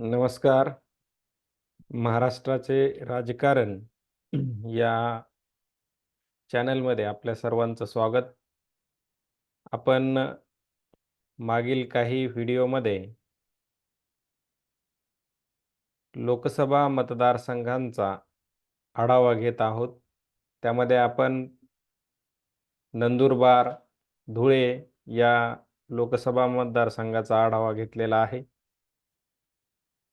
नमस्कार. महाराष्ट्राचे राजकारण या चॅनलमध्ये आपल्या सर्वांचं स्वागत. आपण मागील काही व्हिडिओमध्ये लोकसभा मतदारसंघांचा आढावा घेत आहोत. त्यामध्ये आपण नंदुरबार धुळे या लोकसभा मतदारसंघाचा आढावा घेतलेला आहे.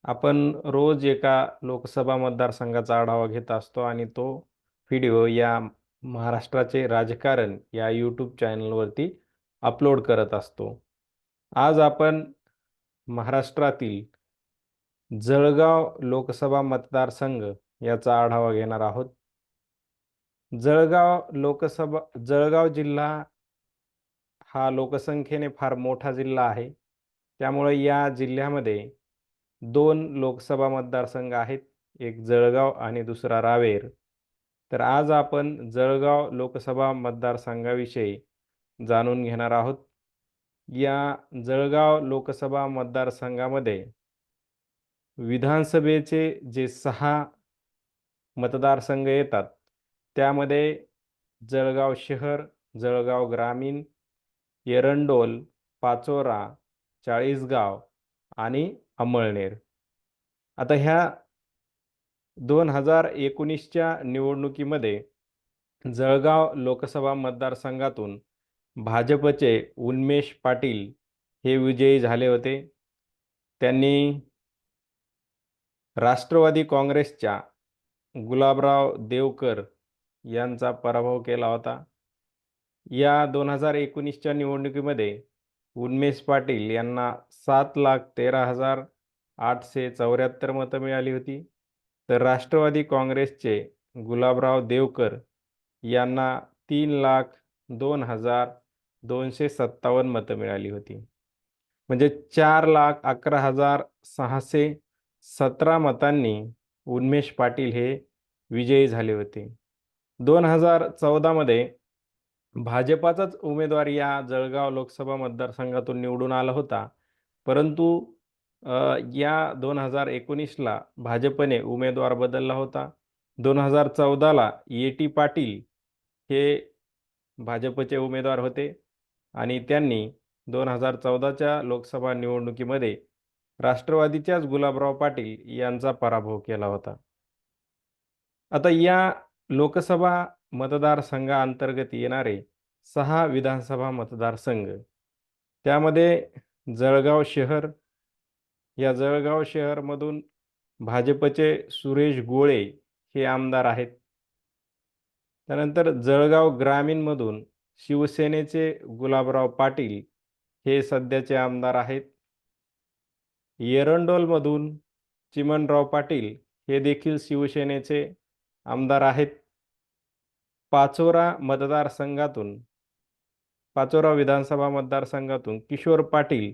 आपण रोज एका लोकसभा मतदारसंघाचा आढावा घेत असतो आणि तो व्हिडिओ या महाराष्ट्राचे राजकारण या यूट्यूब चॅनलवरती अपलोड करत असतो. आज आपण महाराष्ट्रातील जळगाव लोकसभा मतदारसंघ याचा आढावा घेणार आहोत. जळगाव लोकसभा जळगाव जिल्हा हा लोकसंख्येने फार मोठा जिल्हा आहे. त्यामुळे या जिल्ह्यामध्ये दोन लोकसभा मतदारसंघ आहेत एक जळगाव आणि दुसरा रावेर. तर आज आपण जळगाव लोकसभा मतदारसंघाविषयी जाणून घेणार आहोत. या जळगाव लोकसभा मतदारसंघामध्ये विधानसभेचे जे सहा मतदारसंघ येतात त्यामध्ये जळगाव शहर जळगाव ग्रामीण एरंडोल पाचोरा चाळीसगाव आणि अमळनेर. आता ह्या दोन हजार एकोणीसच्या निवडणुकीमध्ये जळगाव लोकसभा मतदारसंघातून भाजपचे उन्मेष पाटील हे विजयी झाले होते. त्यांनी राष्ट्रवादी काँग्रेसच्या गुलाबराव देवकर यांचा पराभव केला होता. या दोन हजार एकोणीसच्या निवडणुकीमध्ये उन्मेष पाटील यांना सात लाख तेरा हजार आठशे चौऱ्याहत्तर मतं मिळाली होती. तर राष्ट्रवादी काँग्रेसचे गुलाबराव देवकर यांना तीन लाख दोन हजार दोनशे सत्तावन्न मतं मिळाली होती. म्हणजे चार लाख अकरा हजार सहाशे सतरा मतांनी उन्मेष पाटील हे विजयी झाले होते. दोन हजार चौदामध्ये भाजपाचाच उमेदवार या जळगाव लोकसभा मतदारसंघातून निवडून आला होता. परंतु या दोन हजार एकोणीसला भाजपने उमेदवार बदलला होता. दोन हजार चौदाला ए. टी. पाटील हे भाजपचे उमेदवार होते आणि त्यांनी दोन हजार चौदाच्या लोकसभा निवडणुकीमध्ये राष्ट्रवादीच्याच गुलाबराव पाटील यांचा पराभव केला होता. आता या लोकसभा मतदारसंघाअंतर्गत येणारे सहा विधानसभा मतदारसंघ. त्यामध्ये जळगाव शहर या जळगाव शहरमधून भाजपचे सुरेश गोळे हे आमदार आहेत. त्यानंतर जळगाव ग्रामीणमधून शिवसेनेचे गुलाबराव पाटील हे सध्याचे आमदार आहेत. एरंडोलमधून चिमनराव पाटील हे देखील शिवसेनेचे आमदार आहेत. पाचोरा मतदारसंघातून पाचोरा विधानसभा मतदारसंघातून किशोर पाटील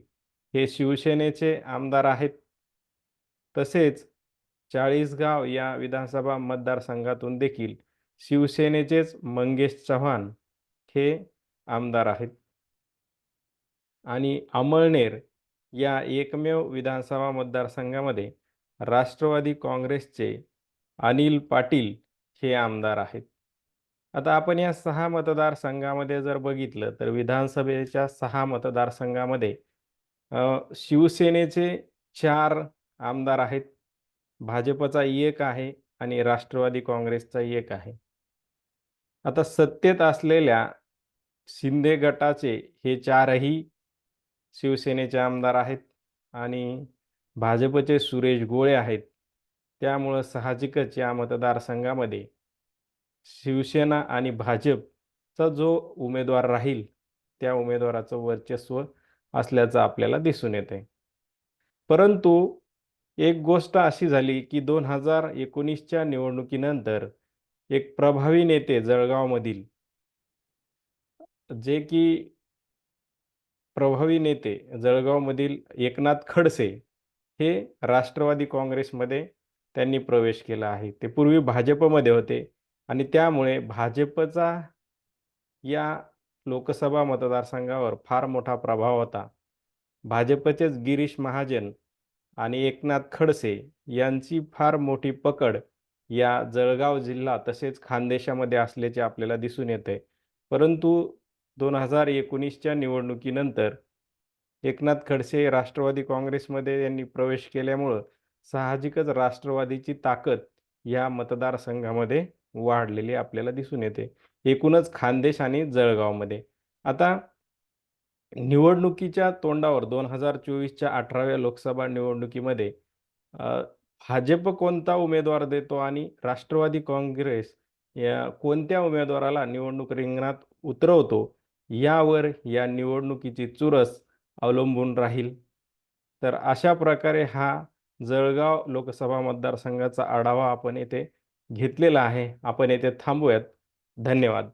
हे शिवसेनेचे आमदार आहेत. तसेच चाळीसगाव या विधानसभा मतदारसंघातून देखील शिवसेनेचेच मंगेश चव्हाण हे आमदार आहेत. आणि अमळनेर या एकमेव विधानसभा मतदारसंघामध्ये राष्ट्रवादी काँग्रेसचे अनिल पाटील हे आमदार आहेत. आता आपण या सहा मतदारसंघामध्ये जर बघितलं तर विधानसभेच्या सहा मतदारसंघामध्ये शिवसेनेचे चार आमदार आहेत. भाजपचा एक आहे आणि राष्ट्रवादी काँग्रेसचा एक आहे. आता सत्तेत असलेल्या शिंदे गटाचे हे चारही शिवसेनेचे आमदार आहेत आणि भाजपचे सुरेश गोळे आहेत. त्यामुळं साहजिकच या मतदारसंघामध्ये शिवसेना आणि भाजपचा जो उमेदवार राहील त्या उमेदवाराचं वर्चस्व असल्याचं आपल्याला दिसून येते परंतु एक गोष्ट अशी झाली की दोन हजार एकोणीसच्या निवडणुकीनंतर एक प्रभावी नेते जळगावमधील जे की प्रभावी नेते जळगावमधील एकनाथ खडसे हे राष्ट्रवादी काँग्रेसमध्ये त्यांनी प्रवेश केला आहे. ते पूर्वी भाजपमध्ये होते. आणि त्यामुळे भाजपचा या लोकसभा मतदारसंघावर फार मोठा प्रभाव होता. भाजपचेच गिरीश महाजन आणि एकनाथ खडसे यांची फार मोठी पकड या जळगाव जिल्हा तसेच खानदेशामध्ये असल्याचे आपल्याला दिसून येते. परंतु दोन हजार एकोणीसच्या निवडणुकीनंतर एकनाथ खडसे राष्ट्रवादी काँग्रेसमध्ये यांनी प्रवेश केल्यामुळं साहजिकच राष्ट्रवादीची ताकद या मतदारसंघामध्ये वाढलेली आपल्याला दिसून येते. एकूणच खानदेश आणि जळगावमध्ये. आता निवडणुकीच्या तोंडावर दोन हजार चोवीसच्या अठराव्या लोकसभा निवडणुकीमध्ये भाजप कोणता उमेदवार देतो आणि राष्ट्रवादी काँग्रेस या कोणत्या उमेदवाराला निवडणूक रिंगणात उतरवतो यावर या निवडणुकीची चुरस अवलंबून राहील. तर अशा प्रकारे हा जळगाव लोकसभा मतदारसंघाचा आढावा आपण येथे घेतलेला आहे. आपण येथे थांबूयात. धन्यवाद.